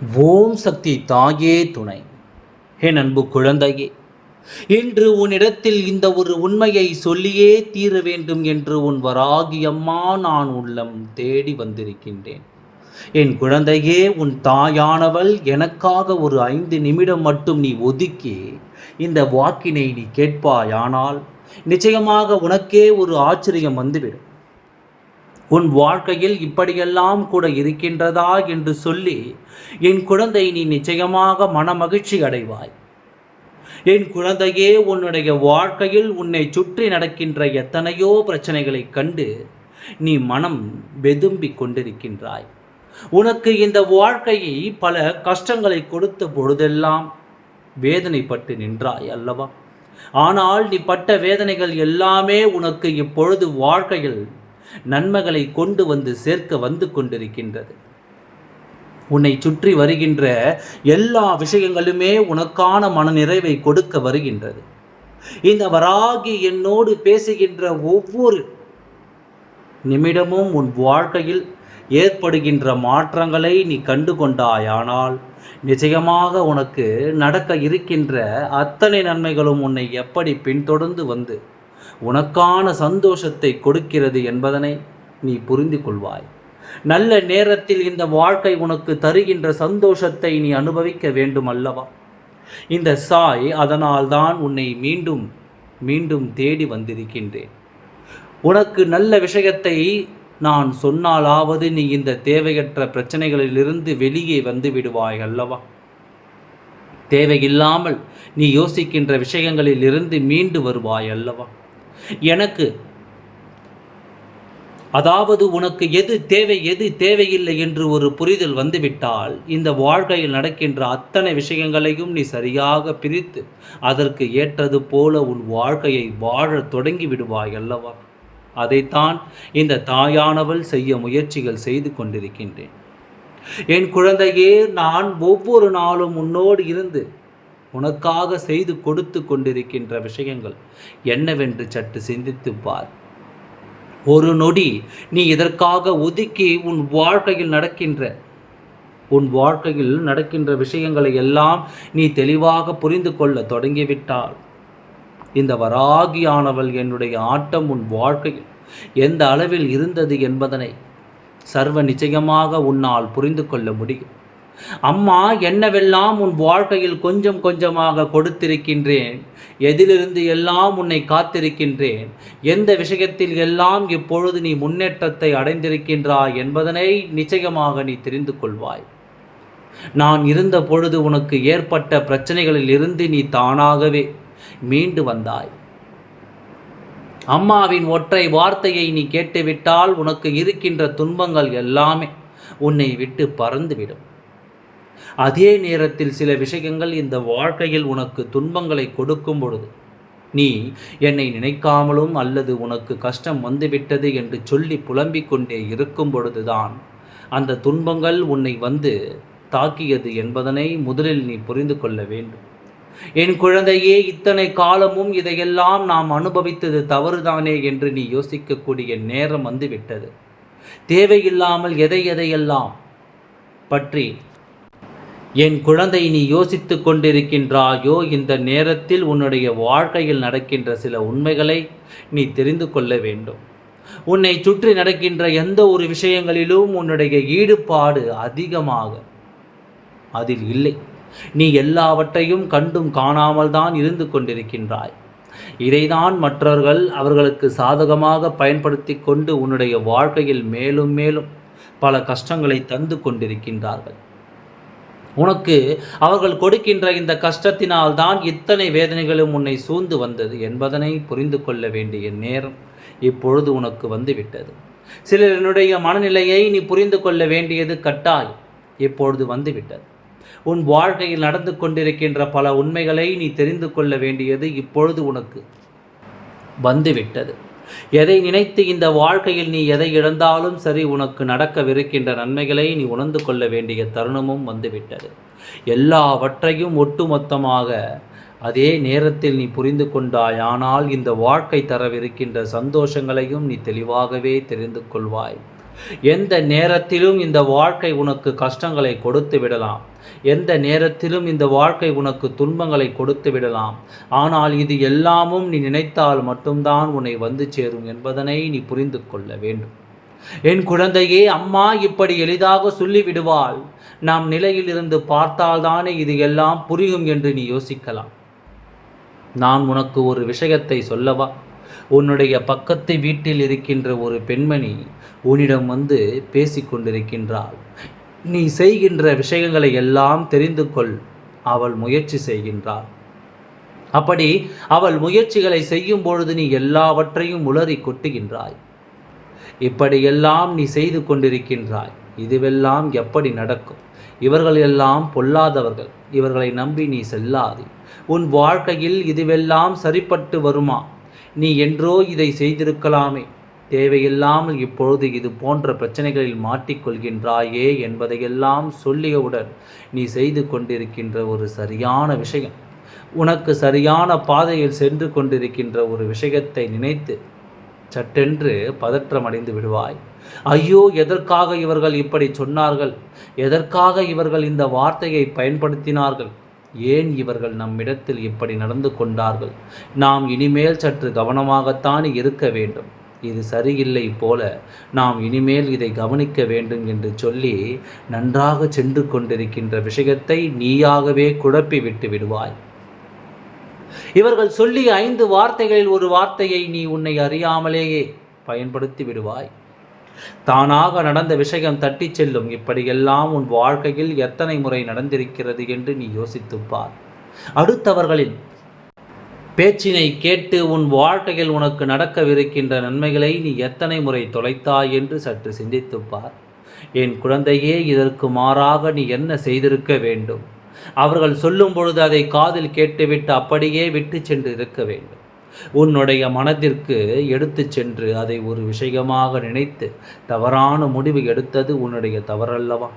ஓம் சக்தி தாயே துணை. என் அன்பு குழந்தையே இன்று உன்னிடத்தில் இந்த ஒரு உண்மையை சொல்லியே தீர வேண்டும் என்று உன் வராகி அம்மா நான் உள்ளம் தேடி வந்திருக்கின்றேன். என் குழந்தையே உன் தாயானவள் எனக்காக ஒரு ஐந்து நிமிடம் மட்டும் நீ ஒதுக்கி இந்த வாக்கினை நீ கேட்பாயானால் நிச்சயமாக உனக்கே ஒரு ஆச்சரியம் வந்துவிடும். உன் வாழ்க்கையில் இப்படியெல்லாம் கூட இருக்கின்றதா என்று சொல்லி என் குழந்தை நீ நிச்சயமாக மனமகிழ்ச்சி அடைவாய். என் குழந்தையே உன்னுடைய வாழ்க்கையில் உன்னை சுற்றி நடக்கின்ற எத்தனையோ பிரச்சனைகளை கண்டு நீ மனம் வெதும்பிக் கொண்டிருக்கின்றாய். உனக்கு இந்த வாழ்க்கையை பல கஷ்டங்களை கொடுத்த பொழுதெல்லாம் வேதனைப்பட்டு நின்றாய் அல்லவா? ஆனால் நீ பட்ட வேதனைகள் எல்லாமே உனக்கு இப்பொழுது வாழ்க்கையில் நன்மைகளை கொண்டு வந்து சேர்க்க வந்து கொண்டிருக்கின்றது. உன்னை சுற்றி வருகின்ற எல்லா விஷயங்களுமே உனக்கான மனநிறைவை கொடுக்க வருகின்றது. இந்த வராகி என்னோடு பேசுகின்ற ஒவ்வொரு நிமிடமும் உன் வாழ்க்கையில் ஏற்படுகின்ற மாற்றங்களை நீ கண்டு கொண்டாயானால் நிச்சயமாக உனக்கு நடக்க இருக்கின்ற அத்தனை நன்மைகளும் உன்னை எப்படி பின்தொடர்ந்து வந்து உனக்கான சந்தோஷத்தை கொடுக்கிறது என்பதனை நீ புரிந்து கொள்வாய். நல்ல நேரத்தில் இந்த வாழ்க்கை உனக்கு தருகின்ற சந்தோஷத்தை நீ அனுபவிக்க வேண்டும் அல்லவா இந்த சாய் அதனால்தான் உன்னை மீண்டும் மீண்டும் தேடி வந்திருக்கின்றேன். உனக்கு நல்ல விஷயத்தை நான் சொன்னாலாவது நீ இந்த தேவையற்ற பிரச்சனைகளிலிருந்து வெளியே வந்து விடுவாய் அல்லவா? தேவையில்லாமல் நீ யோசிக்கின்ற விஷயங்களில் இருந்து மீண்டு வருவாய் அல்லவா? எனக்கு. அதாவது உனக்கு எது தேவை எது தேவையில்லை என்று ஒரு புரிதல் வந்துவிட்டால் இந்த வாழ்க்கையில் நடக்கின்ற அத்தனை விஷயங்களையும் நீ சரியாக பிரித்து அதற்கு ஏற்றது போல உன் வாழ்க்கையை வாழ தொடங்கி விடுவாய் அல்லவா? அதைத்தான் இந்த தாயானவள் செய்ய முயற்சிகள் செய்து கொண்டிருக்கின்றேன். என் குழந்தையே நான் ஒவ்வொரு நாளும் உன்னோடு இருந்து உனக்காக செய்து கொடுத்து கொண்டிருக்கின்ற விஷயங்கள் என்னவென்று சற்று சிந்தித்து பார். ஒரு நொடி நீ இதற்காக ஒதுக்கி உன் வாழ்க்கையில் நடக்கின்ற உன் வாழ்க்கையில் நடக்கின்ற விஷயங்களை எல்லாம் நீ தெளிவாக புரிந்து கொள்ள தொடங்கிவிட்டால் இந்த வராகியானவள் என்னுடைய ஆட்டம் உன் வாழ்க்கையில் எந்த அளவில் இருந்தது என்பதனை சர்வ நிச்சயமாக உன்னால் புரிந்து கொள்ள முடியும். அம்மா என்னவெல்லாம் உன் வாழ்க்கையில் கொஞ்சம் கொஞ்சமாக கொடுத்திருக்கின்றேன்? எதிலிருந்து எல்லாம் உன்னை காத்திருக்கின்றேன்? எந்த விஷயத்தில் எல்லாம் இப்பொழுது நீ முன்னேற்றத்தை அடைந்திருக்கின்றாய் என்பதனை நிச்சயமாக நீ தெரிந்து கொள்வாய். நான் இருந்த பொழுது உனக்கு ஏற்பட்ட பிரச்சனைகளில் இருந்து நீ தானாகவே மீண்டு வந்தாய். அம்மாவின் ஒற்றை வார்த்தையை நீ கேட்டுவிட்டால் உனக்கு இருக்கின்ற துன்பங்கள் எல்லாமே உன்னை விட்டு பறந்துவிடும். அதே நேரத்தில் சில விஷயங்கள் இந்த வாழ்க்கையில் உனக்கு துன்பங்களை கொடுக்கும் பொழுது நீ என்னை நினைக்காமலும் அல்லது உனக்கு கஷ்டம் வந்துவிட்டது என்று சொல்லி புலம்பிக் கொண்டே இருக்கும் பொழுதுதான் அந்த துன்பங்கள் உன்னை வந்து தாக்கியது என்பதனை முதலில் நீ புரிந்து கொள்ள வேண்டும். என் குழந்தையே இத்தனை காலமும் இதையெல்லாம் நாம் அனுபவித்தது தவறுதானே என்று நீ யோசிக்கக்கூடிய நேரம் வந்துவிட்டது தேவையில்லாமல் எதை எதையெல்லாம் பற்றி என் குழந்தை நீ யோசித்து கொண்டிருக்கின்றாயோ? இந்த நேரத்தில் உன்னுடைய வாழ்க்கையில் நடக்கின்ற சில உண்மைகளை நீ தெரிந்து கொள்ள வேண்டும். உன்னை சுற்றி நடக்கின்ற எந்த ஒரு விஷயங்களிலும் உன்னுடைய ஈடுபாடு அதிகமாக அதில் இல்லை. நீ எல்லாவற்றையும் கண்டும் காணாமல் தான் இருந்து கொண்டிருக்கின்றாய். இதைதான் மற்றவர்கள் அவர்களுக்கு சாதகமாக பயன்படுத்தி கொண்டு உன்னுடைய வாழ்க்கையில் மேலும் மேலும் பல கஷ்டங்களை தந்து கொண்டிருக்கின்றார்கள். உனக்கு அவர்கள் கொடுக்கின்ற இந்த கஷ்டத்தினால் தான் இத்தனை வேதனைகளும் உன்னை சூழ்ந்து வந்தது என்பதனை புரிந்து கொள்ள வேண்டிய நேரம் இப்பொழுது உனக்கு வந்துவிட்டது. என்னுடைய மனநிலையை நீ புரிந்து கொள்ள வேண்டியது கட்டாயம். இப்பொழுது வந்துவிட்டது. உன் வாழ்க்கையில் நடந்து கொண்டிருக்கின்ற பல உண்மைகளை நீ தெரிந்து கொள்ள வேண்டியது இப்பொழுது உனக்கு வந்துவிட்டது. எதை நினைத்து இந்த வாழ்க்கையில் நீ எதை இழந்தாலும் சரி உனக்கு நடக்கவிருக்கின்ற நன்மைகளை நீ உணர்ந்து கொள்ள வேண்டிய தருணமும் வந்துவிட்டது. எல்லாவற்றையும் ஒட்டுமொத்தமாக அதே நேரத்தில் நீ புரிந்து கொண்டாயானால் இந்த வாழ்க்கை தரவிருக்கின்ற சந்தோஷங்களையும் நீ தெளிவாகவே தெரிந்து கொள்வாய். எந்த நேரத்திலும் இந்த வாழ்க்கை உனக்கு கஷ்டங்களை கொடுத்து விடலாம். எந்த நேரத்திலும் இந்த வாழ்க்கை உனக்கு துன்பங்களை கொடுத்து விடலாம். ஆனால் இது எல்லாமும் நீ நினைத்தால் மட்டும்தான் உன்னை வந்து சேரும் என்பதனை நீ புரிந்து கொள்ள வேண்டும். என் குழந்தையே அம்மா இப்படி எளிதாக சொல்லிவிடுவாள். நாம் நிலையிலிருந்து பார்த்தால்தானே இது எல்லாம் புரியும் என்று நீ யோசிக்கலாம். நான் உனக்கு ஒரு விஷயத்தை சொல்லவா? உன்னுடைய பக்கத்து வீட்டில் இருக்கின்ற ஒரு பெண்மணி உன்னிடம் வந்து பேசிக்கொண்டிருக்கின்றாள் நீ செய்கின்ற விஷயங்களை எல்லாம் தெரிந்து கொள் அவள் முயற்சி செய்கின்றாள். அப்படி அவள் முயற்சிகளை செய்யும் பொழுது நீ எல்லாவற்றையும் உளறி கொட்டுகின்றாய். இப்படியெல்லாம் நீ செய்து கொண்டிருக்கின்றாய். இதுவெல்லாம் எப்படி நடக்கும்? இவர்கள் எல்லாம் பொல்லாதவர்கள். இவர்களை நம்பி நீ செல்லாதே. உன் வாழ்க்கையில் இதுவெல்லாம் சரிப்பட்டு வருமா? நீ என்றோ இதை செய்திருக்கலாமே. தேவையில்லாமல் இப்பொழுது இது போன்ற பிரச்சனைகளில் மாட்டிக்கொள்கின்றாயே என்பதையெல்லாம் சொல்லியவுடன் நீ செய்து கொண்டிருக்கின்ற ஒரு சரியான விஷயம். உனக்கு சரியான பாதையில் சென்று கொண்டிருக்கின்ற ஒரு விஷயத்தை நினைத்து சட்டென்று பதற்றமடைந்து விடுவாய். ஐயோ எதற்காக இவர்கள் இப்படி சொன்னார்கள்? எதற்காக இவர்கள் இந்த வார்த்தையை பயன்படுத்தினார்கள்? ஏன் இவர்கள் நம்மிடத்தில் இப்படி நடந்து கொண்டார்கள்? நாம் இனிமேல் சற்று கவனமாகத்தான் இருக்க வேண்டும். இது சரியில்லை போல நாம் இனிமேல் இதை கவனிக்க வேண்டும் என்று சொல்லி நன்றாக சென்று கொண்டிருக்கின்ற விஷயத்தை நீயாகவே குழப்பி விட்டு விடுவாய். இவர்கள் சொல்லி ஐந்து வார்த்தைகளில் ஒரு வார்த்தையை நீ உன்னை அறியாமலேயே பயன்படுத்தி விடுவாய். தானாக நடந்த விஷயம் தட்டிச் செல்லும். இப்படியெல்லாம் உன் வாழ்க்கையில் எத்தனை முறை நடந்திருக்கிறது என்று நீ யோசித்துப்பார் அடுத்தவர்களின் பேச்சினை கேட்டு உன் வாழ்க்கையில் உனக்கு நடக்கவிருக்கின்ற நன்மைகளை நீ எத்தனை முறை தொலைத்தாய் என்று சற்று சிந்தித்துப்பார் என் குழந்தையே இதற்கு மாறாக நீ என்ன செய்திருக்க வேண்டும்? அவர்கள் சொல்லும் பொழுது அதை காதில் கேட்டுவிட்டு அப்படியே விட்டு சென்று இருக்க வேண்டும். உன்னுடைய மனதிற்கு எடுத்து சென்று அதை ஒரு விஷயமாக நினைத்து தவறான முடிவு எடுத்தது உன்னுடைய தவறல்லவா?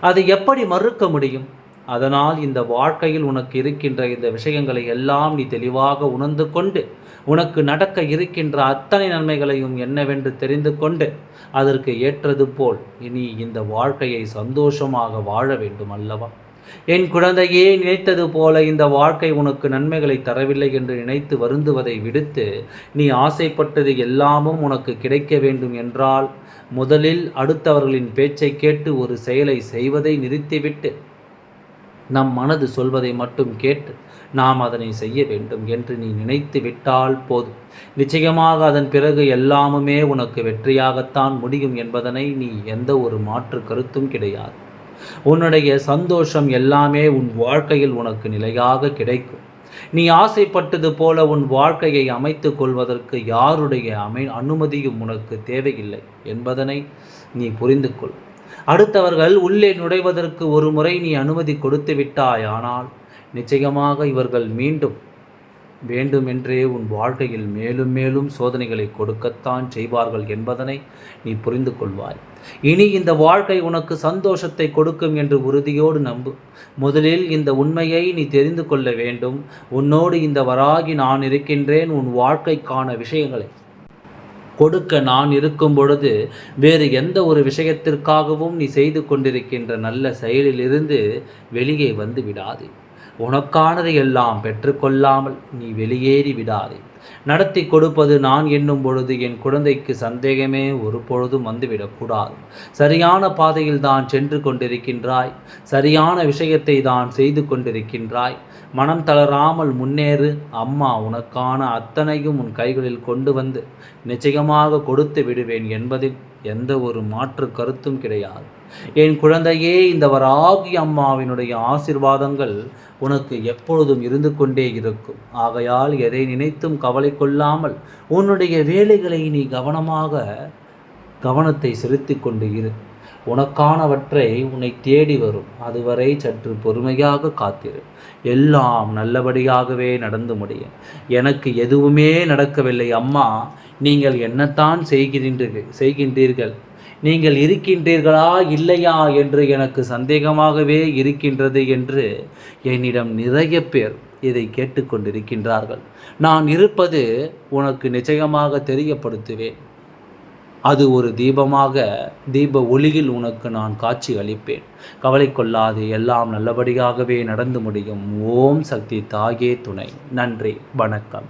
அதை எப்படி மறுக்க முடியும்? அதனால் இந்த வாழ்க்கையில் உனக்கு இருக்கின்ற இந்த விஷயங்களை எல்லாம் நீ தெளிவாக உணர்ந்து கொண்டு உனக்கு நடக்க இருக்கின்ற அத்தனை நன்மைகளையும் என்னவென்று தெரிந்து கொண்டு அதற்கு ஏற்றது போல் இனி இந்த வாழ்க்கையை சந்தோஷமாக வாழ வேண்டும் அல்லவா? என் குழந்தையே நினைத்தது போல இந்த வாழ்க்கை உனக்கு நன்மைகளை தரவில்லை என்று நினைத்து வருந்துவதை விடுத்து நீ ஆசைப்பட்டது எல்லாமும் உனக்கு கிடைக்க வேண்டும் என்றால் முதலில் அடுத்தவர்களின் பேச்சை கேட்டு ஒரு செயலை செய்வதை நிறுத்திவிட்டு நம் மனது சொல்வதை மட்டும் கேட்டு நாம் அதனை செய்ய வேண்டும் என்று நீ நினைத்து விட்டால் போதும் நிச்சயமாக அதன் பிறகு எல்லாமுமே உனக்கு வெற்றியாகத்தான் முடியும் என்பதனை நீ எந்த ஒரு மாற்று கருத்தும் கிடையாது. உன்னுடைய சந்தோஷம் எல்லாமே உன் வாழ்க்கையில் உனக்கு நிலையாக கிடைக்கும். நீ ஆசைப்பட்டது போல உன் வாழ்க்கையை அமைத்து கொள்வதற்கு யாருடைய அமை அனுமதியும் உனக்கு தேவையில்லை என்பதனை நீ புரிந்து கொள் அடுத்தவர்கள் உள்ளே நுழைவதற்கு ஒரு முறை நீ அனுமதி கொடுத்து விட்டாய் ஆனால் நிச்சயமாக இவர்கள் மீண்டும் வேண்டுமென்றே உன் வாழ்க்கையில் மேலும் மேலும் சோதனைகளை கொடுக்கத்தான் செய்வார்கள் என்பதனை நீ புரிந்து கொள்வாய் இனி இந்த வாழ்க்கை உனக்கு சந்தோஷத்தை கொடுக்கும் என்று உறுதியோடு நம்பு. முதலில் இந்த உண்மையை நீ தெரிந்து கொள்ள வேண்டும். உன்னோடு இந்த வராகி நான் இருக்கின்றேன். உன் வாழ்க்கைக்கான விஷயங்களை கொடுக்க நான் இருக்கும் பொழுது வேறு எந்த ஒரு விஷயத்திற்காகவும் நீ செய்து கொண்டிருக்கின்ற நல்ல செயலிலிருந்து வெளியே வந்து விடாதே. உனக்கானதை எல்லாம் பெற்றுக்கொள்ளாமல் நீ வெளியேறி விடாதே. நடத்தி கொடுப்பது நான் என்னும் பொழுது என் குழந்தைக்கு சந்தேகமே ஒரு பொழுதும் வந்துவிடக்கூடாது சரியான பாதையில் தான் சென்று கொண்டிருக்கின்றாய். சரியான விஷயத்தை தான் செய்து கொண்டிருக்கின்றாய். மனம் தளராமல் முன்னேறு. அம்மா உனக்கான அத்தனையும் உன் கைகளில் கொண்டு வந்து நிச்சயமாக கொடுத்து விடுவேன் என்பதில் எந்த ஒரு மாற்று கருத்தும் கிடையாது. என் குழந்தையே இந்த வராகி அம்மாவினுடைய ஆசிர்வாதங்கள் உனக்கு எப்பொழுதும் இருந்து கொண்டே இருக்கும். ஆகையால் எதை நினைத்தும் கவலை கொள்ளாமல் உன்னுடைய வேலைகளை நீ கவனமாக கவனத்தை செலுத்தி கொண்டு இரு. உனக்கானவற்றை உன்னை தேடி வரும். அதுவரை சற்று பொறுமையாக காத்திரு. எல்லாம் நல்லபடியாகவே நடந்து முடியும். எனக்கு எதுவுமே நடக்கவில்லை. அம்மா நீங்கள் என்னத்தான் செய்கின்றீர்கள்? செய்கின்றீர்கள். நீங்கள் இருக்கின்றீர்களா? இல்லையா? என்று எனக்கு சந்தேகமாகவே இருக்கின்றது என்று என்னிடம் நிறைய பேர் இதை கேட்டுக்கொண்டிருக்கின்றார்கள். நான் இருப்பது உனக்கு நிச்சயமாக தெரியப்படுத்துவேன். அது ஒரு தீபமாக தீப ஒளியில் உனக்கு நான் காட்சி அளிப்பேன். கவலை கொள்ளாது எல்லாம் நல்லபடியாகவே நடந்து முடியும். ஓம் சக்தி தாயே துணை. நன்றி வணக்கம்.